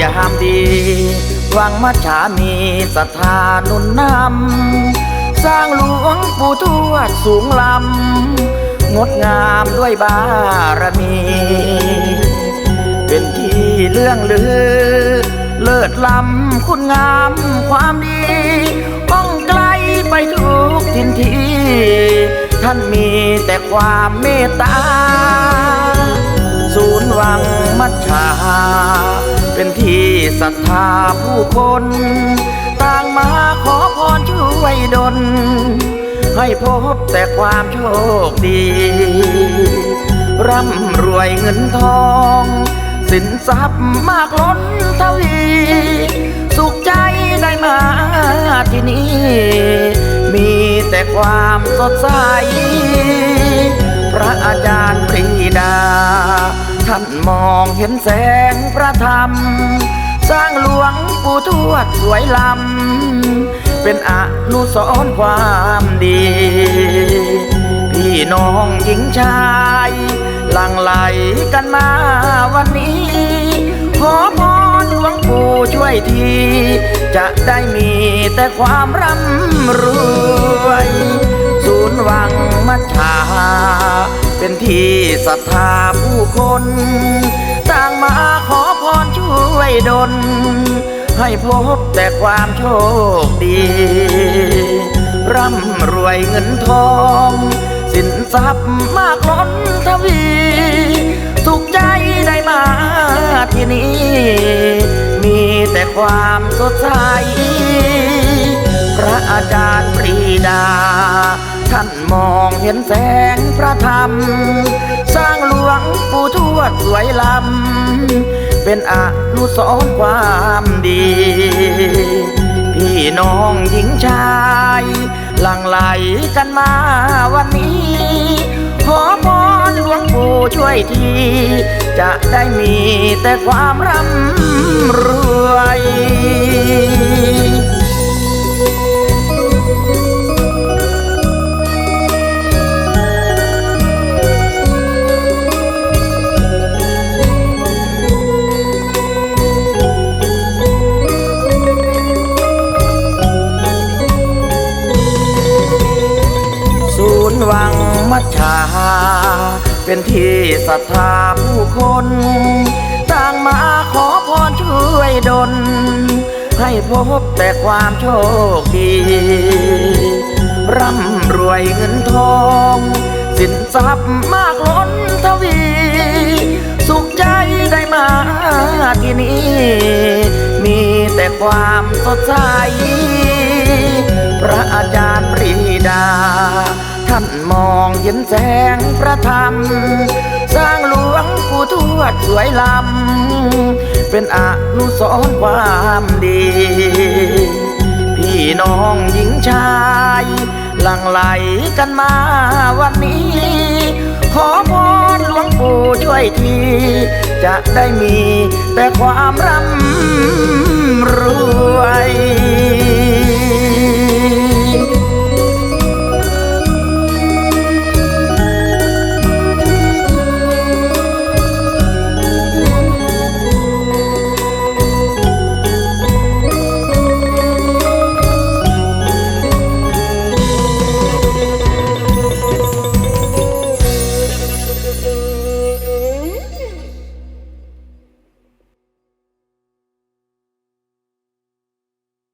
ยามดี วังมัจฉามีศรัทธานุนนำ สร้างหลวงปู่ทวดสูงลำ งดงามด้วยบารมี เป็นที่เรื่องลือ เลิศล้ำคุณงามความดีป้องไกลไปทุกทินที ท่านมีแต่ความเมตตา วังมัชชา เป็นที่ศรัทธาผู้คน ต่างมาขอพรช่วยดล ให้พบแต่ความโชคดี ร่ำรวยเงินทอง สินทรัพย์มากล้นทวี สุขใจได้มาที่นี่ มีแต่ความสดใส พระอาจารย์ปรีดา ท่านมองเห็นแสงพระธรรม สร้างหลวงปู่ทวดสวยลำ เป็นอนุสรณ์ความดี พี่น้องหญิงชายหลั่งไหลกันมาวันนี้ ขอพรหลวงปู่ช่วยที จะได้มีแต่ความร่ำรวย ศูนย์วังมัชชา เป็นที่ศรัทธาผู้คน ต่างมาขอพรช่วยดล ให้พบแต่ความโชคดี ร่ำรวยเงินทอง สินทรัพย์มากล้นทวี สุขใจได้มาที่นี่มีแต่ความสดใสพระอาจารย์ปรีดา ท่านมองเห็นแสง พระธรรม สร้างหลวงปู่ทวดสวยลำ เป็นอนุสรณ์ความดี พี่น้องหญิงชาย หลั่งไหลกันมาวันนี้ ขอพรหลวงปู่ช่วยที จะได้มีแต่ความร่ำรวย วังมัชาเป็นที่ศรัทธาผู้คน ต่างมาขอพรช่วยดล ให้พบแต่ความโชคดี ร่ำรวยเงินทอง สินทรัพย์มากล้นทวี สุขใจได้มาที่นี่มีแต่ความสดใสพระอาจารย์ปรีดา ท่านมองเห็นแสงพระธรรม สร้างหลวงปู่ทวดสวยลำ เป็นอนุสรณ์ความดี พี่น้องหญิงชาย หลั่งไหลกันมาวันนี้ ขอพรหลวงปู่ช่วยที จะได้มีแต่ความร่ำรวย